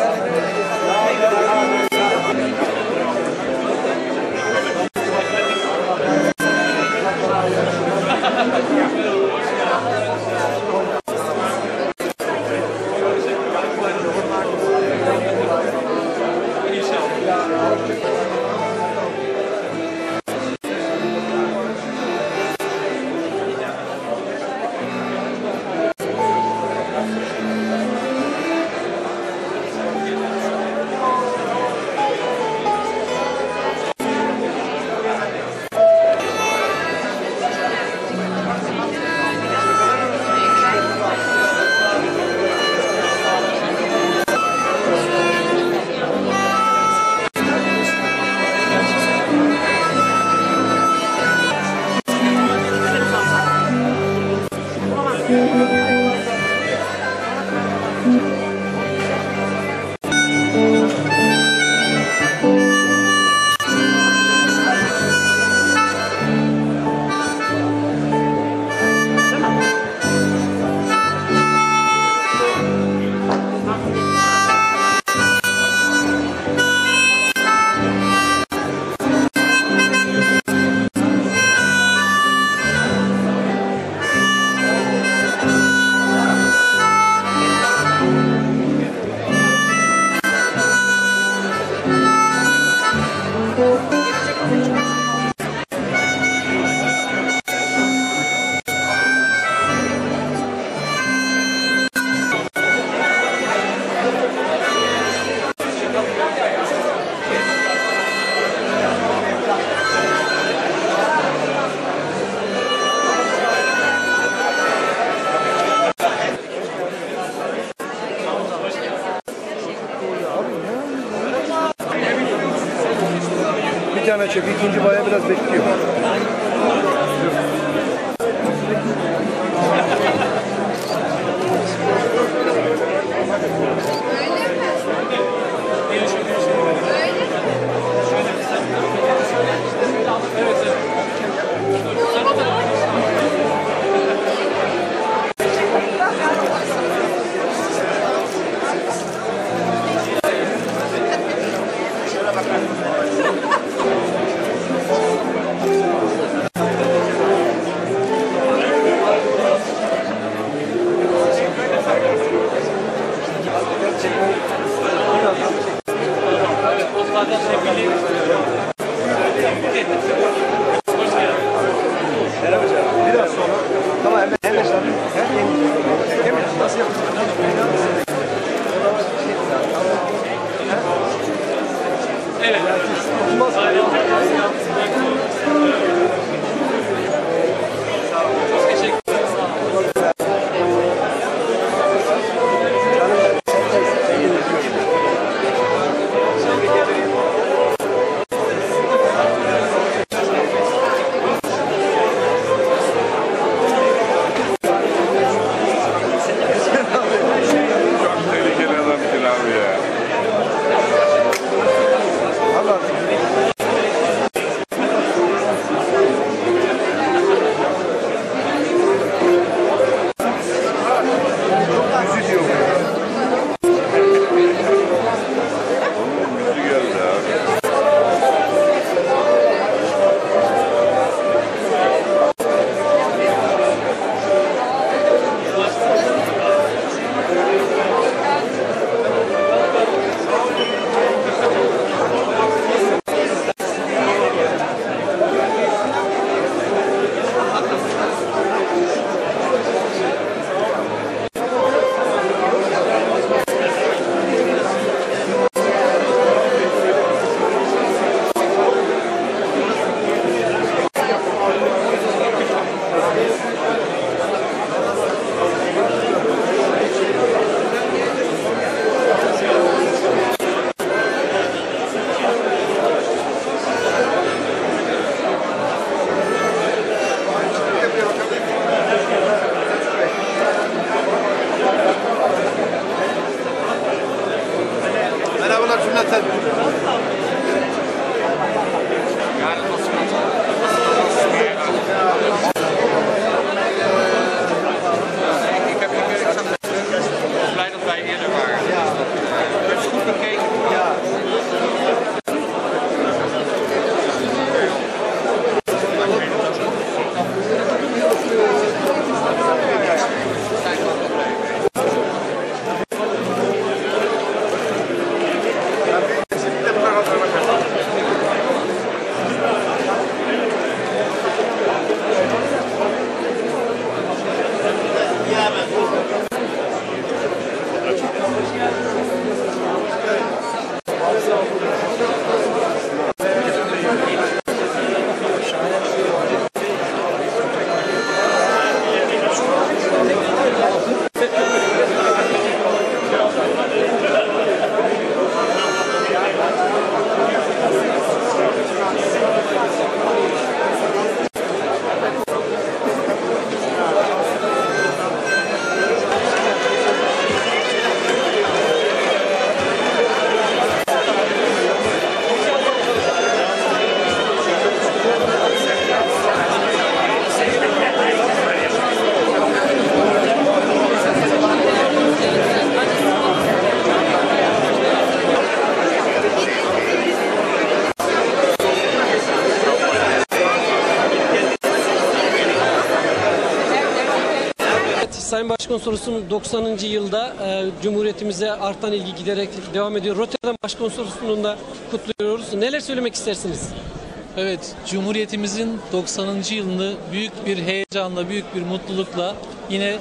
Amen. Mehmet Şef ikinci baya biraz bekliyor. según Sayın Başkonsolosluğu'nun 90. yılda e, Cumhuriyetimize artan ilgi giderek devam ediyor. Rotterdam Başkonsolosluğu'nu da kutluyoruz. Neler söylemek istersiniz? Evet, Cumhuriyetimizin 90. yılını büyük bir heyecanla, büyük bir mutlulukla yine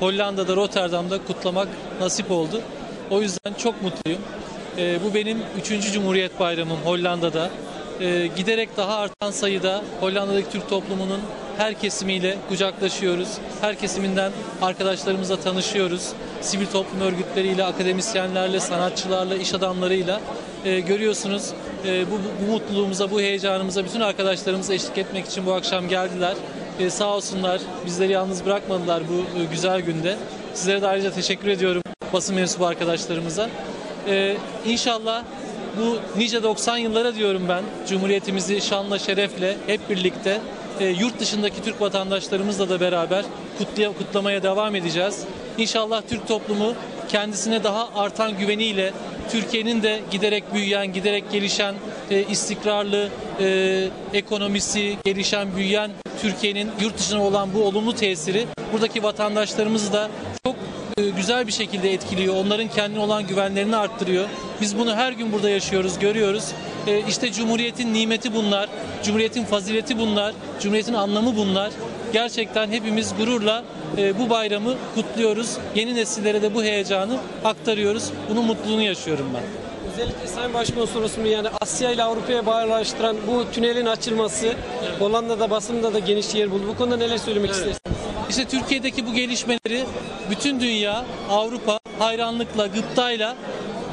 Hollanda'da, Rotterdam'da kutlamak nasip oldu. O yüzden çok mutluyum. Ee, bu benim 3. Cumhuriyet Bayramım Hollanda'da. Ee, giderek daha artan sayıda Hollanda'daki Türk toplumunun her kesimiyle kucaklaşıyoruz. Her kesiminden arkadaşlarımızla tanışıyoruz. Sivil toplum örgütleriyle, akademisyenlerle, sanatçılarla, iş adamlarıyla e, görüyorsunuz. E, bu, bu mutluluğumuza, bu heyecanımıza bütün arkadaşlarımıza eşlik etmek için bu akşam geldiler. E, sağ olsunlar bizleri yalnız bırakmadılar bu e, güzel günde. Sizlere de ayrıca teşekkür ediyorum basın mensubu arkadaşlarımıza. E, inşallah bu nice 90 yıllara diyorum ben. Cumhuriyetimizi şanla şerefle hep birlikte e, yurt dışındaki Türk vatandaşlarımızla da beraber kutlaya, kutlamaya devam edeceğiz. İnşallah Türk toplumu kendisine daha artan güveniyle Türkiye'nin de giderek büyüyen, giderek gelişen, e, istikrarlı e, ekonomisi, gelişen, büyüyen Türkiye'nin yurt dışına olan bu olumlu tesiri buradaki vatandaşlarımızı da çok e, güzel bir şekilde etkiliyor. Onların kendine olan güvenlerini arttırıyor. Biz bunu her gün burada yaşıyoruz, görüyoruz. E, işte Cumhuriyet'in nimeti bunlar, Cumhuriyet'in fazileti bunlar, Cumhuriyet'in anlamı bunlar. Gerçekten hepimiz gururla e, bu bayramı kutluyoruz. Yeni nesillere de bu heyecanı aktarıyoruz. Bunun mutluluğunu yaşıyorum ben. Özellikle Sayın Başkonsolosluğu yani Asya ile Avrupa'ya bağlaştıran bu tünelin açılması Hollanda'da basında da geniş yer buldu. Bu konuda neler söylemek istersiniz? İşte Türkiye'deki bu gelişmeleri bütün dünya, Avrupa hayranlıkla, gıptayla,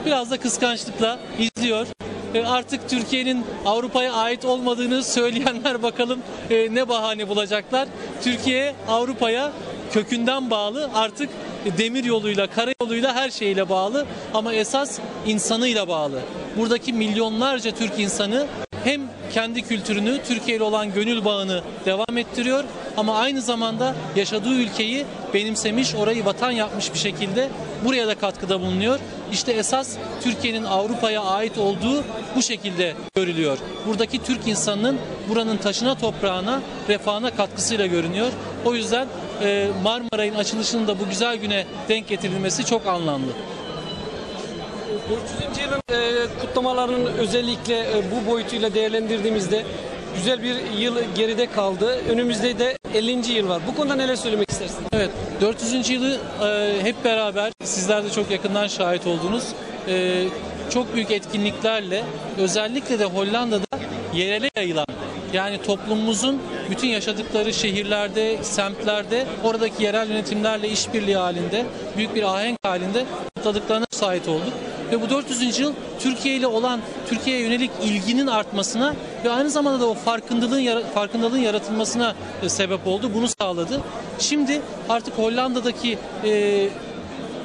biraz da kıskançlıkla izliyor. E, Artık Türkiye'nin Avrupa'ya ait olmadığını söyleyenler bakalım e, ne bahane bulacaklar. Türkiye Avrupa'ya kökünden bağlı artık demir yoluyla, karayoluyla her şeyle bağlı ama esas insanıyla bağlı. Buradaki milyonlarca Türk insanı hem kendi kültürünü, Türkiye ile olan gönül bağını devam ettiriyor ama aynı zamanda yaşadığı ülkeyi benimsemiş, orayı vatan yapmış bir şekilde buraya da katkıda bulunuyor. İşte esas Türkiye'nin Avrupa'ya ait olduğu bu şekilde görülüyor. Buradaki Türk insanının buranın taşına, toprağına, refahına katkısıyla görünüyor. O yüzden e, Marmaray'ın açılışının da bu güzel güne denk getirilmesi çok anlamlı. 400. yılın e, kutlamalarının özellikle e, bu boyutuyla değerlendirdiğimizde güzel bir yıl geride kaldı. Önümüzde de 50. yıl var. Bu konuda neler söylemek istersiniz? Evet, 400. yılı e, hep beraber sizler de çok yakından şahit oldunuz. E, çok büyük etkinliklerle özellikle de Hollanda'da yerele yayılan yani toplumumuzun bütün yaşadıkları şehirlerde, semtlerde oradaki yerel yönetimlerle işbirliği halinde büyük bir ahenk halinde kutladıklarına şahit olduk. Ve bu 400. yıl Türkiye ile olan Türkiye'ye yönelik ilginin artmasına ve aynı zamanda da o farkındalığın farkındalığın yaratılmasına e, sebep oldu. Bunu sağladı. Şimdi artık Hollanda'daki e,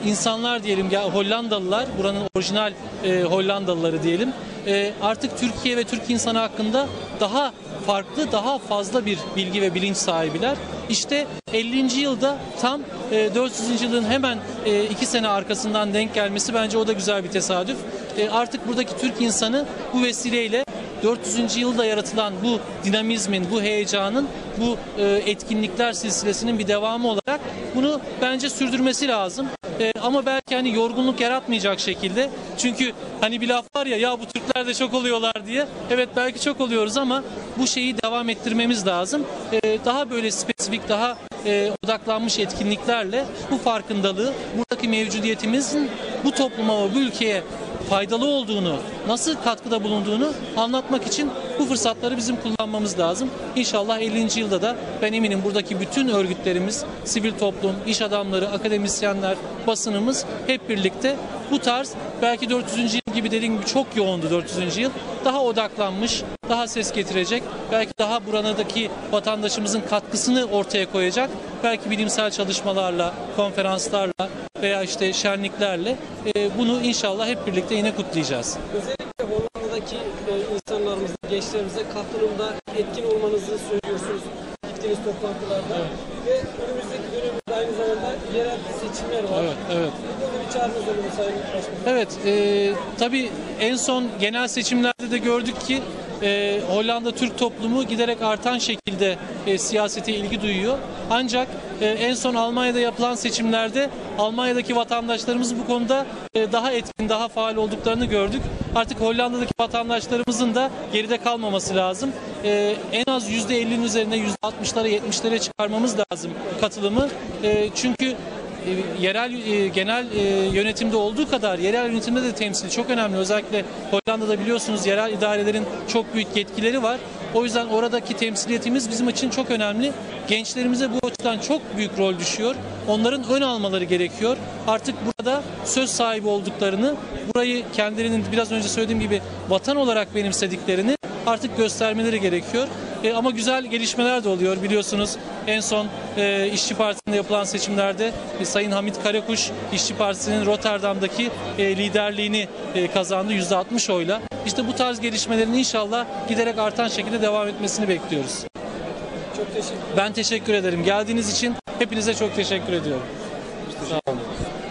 insanlar diyelim ya Hollandalılar buranın orijinal e, Hollandalıları diyelim e, artık Türkiye ve Türk insanı hakkında daha farklı daha fazla bir bilgi ve bilinç sahibiler. İşte 50. yılda tam e, 400. yılın hemen e, iki sene arkasından denk gelmesi bence o da güzel bir tesadüf. E, artık buradaki Türk insanı bu vesileyle 400. yılda yaratılan bu dinamizmin, bu heyecanın, bu e, etkinlikler silsilesinin bir devamı olarak bunu bence sürdürmesi lazım. E, ama belki hani yorgunluk yaratmayacak şekilde. Çünkü hani bir laf var ya ya bu Türkler de çok oluyorlar diye. Evet belki çok oluyoruz ama bu şeyi devam ettirmemiz lazım. E, daha böyle spesifik, daha e, odaklanmış etkinliklerle bu farkındalığı, buradaki mevcudiyetimizin bu topluma ve bu ülkeye faydalı olduğunu, nasıl katkıda bulunduğunu anlatmak için bu fırsatları bizim kullanmamız lazım. İnşallah 50. yılda da ben eminim buradaki bütün örgütlerimiz, sivil toplum, iş adamları, akademisyenler, basınımız hep birlikte bu tarz belki 400. gibi dediğim gibi çok yoğundu 400. yıl. Daha odaklanmış, daha ses getirecek, belki daha buradaki vatandaşımızın katkısını ortaya koyacak. Belki bilimsel çalışmalarla, konferanslarla veya işte şenliklerle e, bunu inşallah hep birlikte yine kutlayacağız. Özellikle Hollanda'daki e, insanlarımıza, gençlerimize katılımda etkin olmanızı söylüyorsunuz gittiğiniz toplantılarda. Ve önümüzdeki dönemde aynı zamanda yerel seçimler var. Evet, evet. Bu konuda bir çağrınız olur mu Sayın Başkanım? Evet, e, tabii en son genel seçimlerde de gördük ki e, Hollanda Türk toplumu giderek artan şekilde e, siyasete ilgi duyuyor. Ancak e, en son Almanya'da yapılan seçimlerde Almanya'daki vatandaşlarımız bu konuda e, daha etkin, daha faal olduklarını gördük. Artık Hollanda'daki vatandaşlarımızın da geride kalmaması lazım. E, en az %50'nin üzerine %60'lara 70'lere çıkarmamız lazım katılımı. E, çünkü yerel e, genel e, yönetimde olduğu kadar yerel yönetimde de temsil çok önemli. Özellikle Hollanda'da biliyorsunuz yerel idarelerin çok büyük yetkileri var. O yüzden oradaki temsiliyetimiz bizim için çok önemli. Gençlerimize bu açıdan çok büyük rol düşüyor. Onların ön almaları gerekiyor. Artık burada söz sahibi olduklarını, burayı kendilerinin biraz önce söylediğim gibi vatan olarak benimsediklerini artık göstermeleri gerekiyor. E, ama güzel gelişmeler de oluyor biliyorsunuz. En son e, İşçi Partisi'nde yapılan seçimlerde e, Sayın Hamit Karakuş İşçi Partisi'nin Rotterdam'daki e, liderliğini e, kazandı %60 oyla. İşte bu tarz gelişmelerin inşallah giderek artan şekilde devam etmesini bekliyoruz. Çok teşekkür Ben teşekkür ederim. Geldiğiniz için hepinize çok teşekkür ediyorum. Sağ olun.